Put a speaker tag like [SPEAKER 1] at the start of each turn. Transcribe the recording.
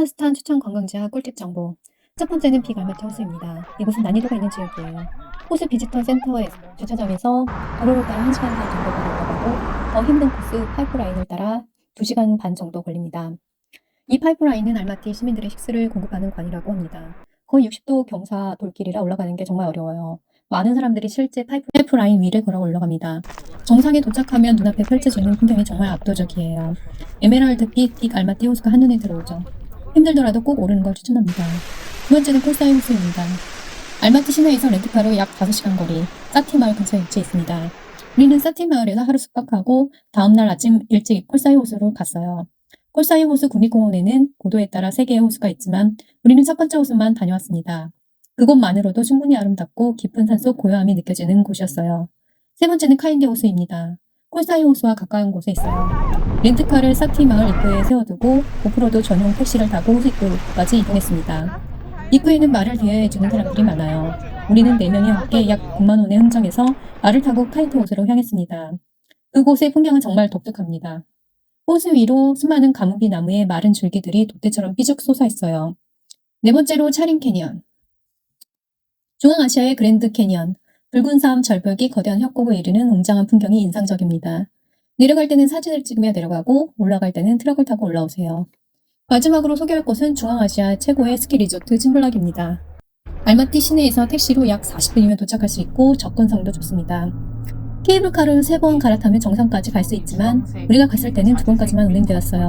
[SPEAKER 1] 카자흐스탄 추천 관광지와 꿀팁 정보. 첫 번째는 비갈마티 호수입니다. 이곳은 난이도가 있는 지역이에요. 호수 비지터 센터의 주차장에서 도로를 따라 1시간 반 정도 걸린다고 더 힘든 코스 파이프라인을 따라 2시간 반 정도 걸립니다. 이 파이프라인은 알마티 시민들의 식수를 공급하는 관이라고 합니다. 거의 60도 경사 돌길이라 올라가는 게 정말 어려워요. 많은 사람들이 실제 파이프, 파이프라인 위를 걸어 올라갑니다. 정상에 도착하면 눈앞에 펼쳐지는 풍경이 정말 압도적이에요. 에메랄드빛 빅 알마티 호수가 한눈에 들어오죠. 힘들더라도 꼭 오르는 걸 추천합니다. 두 번째는 콜사이 호수입니다. 알마티 시내에서 렌트카로 약 5시간 거리, 사티 마을 근처에 위치해 있습니다. 우리는 사티 마을에서 하루 숙박하고 다음날 아침 일찍 콜사이 호수로 갔어요. 콜사이 호수 국립공원에는 고도에 따라 3개의 호수가 있지만 우리는 첫 번째 호수만 다녀왔습니다. 그곳만으로도 충분히 아름답고 깊은 산속 고요함이 느껴지는 곳이었어요. 세 번째는 카인데 호수입니다. 콜사이 호수와 가까운 곳에 있어요. 렌트카를 사티 마을 입구에 세워두고 오프로드 전용 택시를 타고 호수 입구까지 이동했습니다. 입구에는 말을 대여해주는 사람들이 많아요. 우리는 4명이 함께 약 9만 원의 흥정에서 말을 타고 카이트 호수로 향했습니다. 그곳의 풍경은 정말 독특합니다. 호수 위로 수많은 가무비 나무의 마른 줄기들이 돛대처럼 삐죽 솟아 있어요. 네 번째로 차린 캐니언. 중앙아시아의 그랜드 캐니언. 붉은 삶 절벽이 거대한 협곡을 이루는 웅장한 풍경이 인상적입니다. 내려갈 때는 사진을 찍으며 내려가고 올라갈 때는 트럭을 타고 올라오세요. 마지막으로 소개할 곳은 중앙아시아 최고의 스키 리조트 찜블락입니다. 알마티 시내에서 택시로 약 40분이면 도착할 수 있고 접근성도 좋습니다. 케이블카를 3번 갈아타면 정상까지 갈 수 있지만 우리가 갔을 때는 두 번까지만 운행되었어요.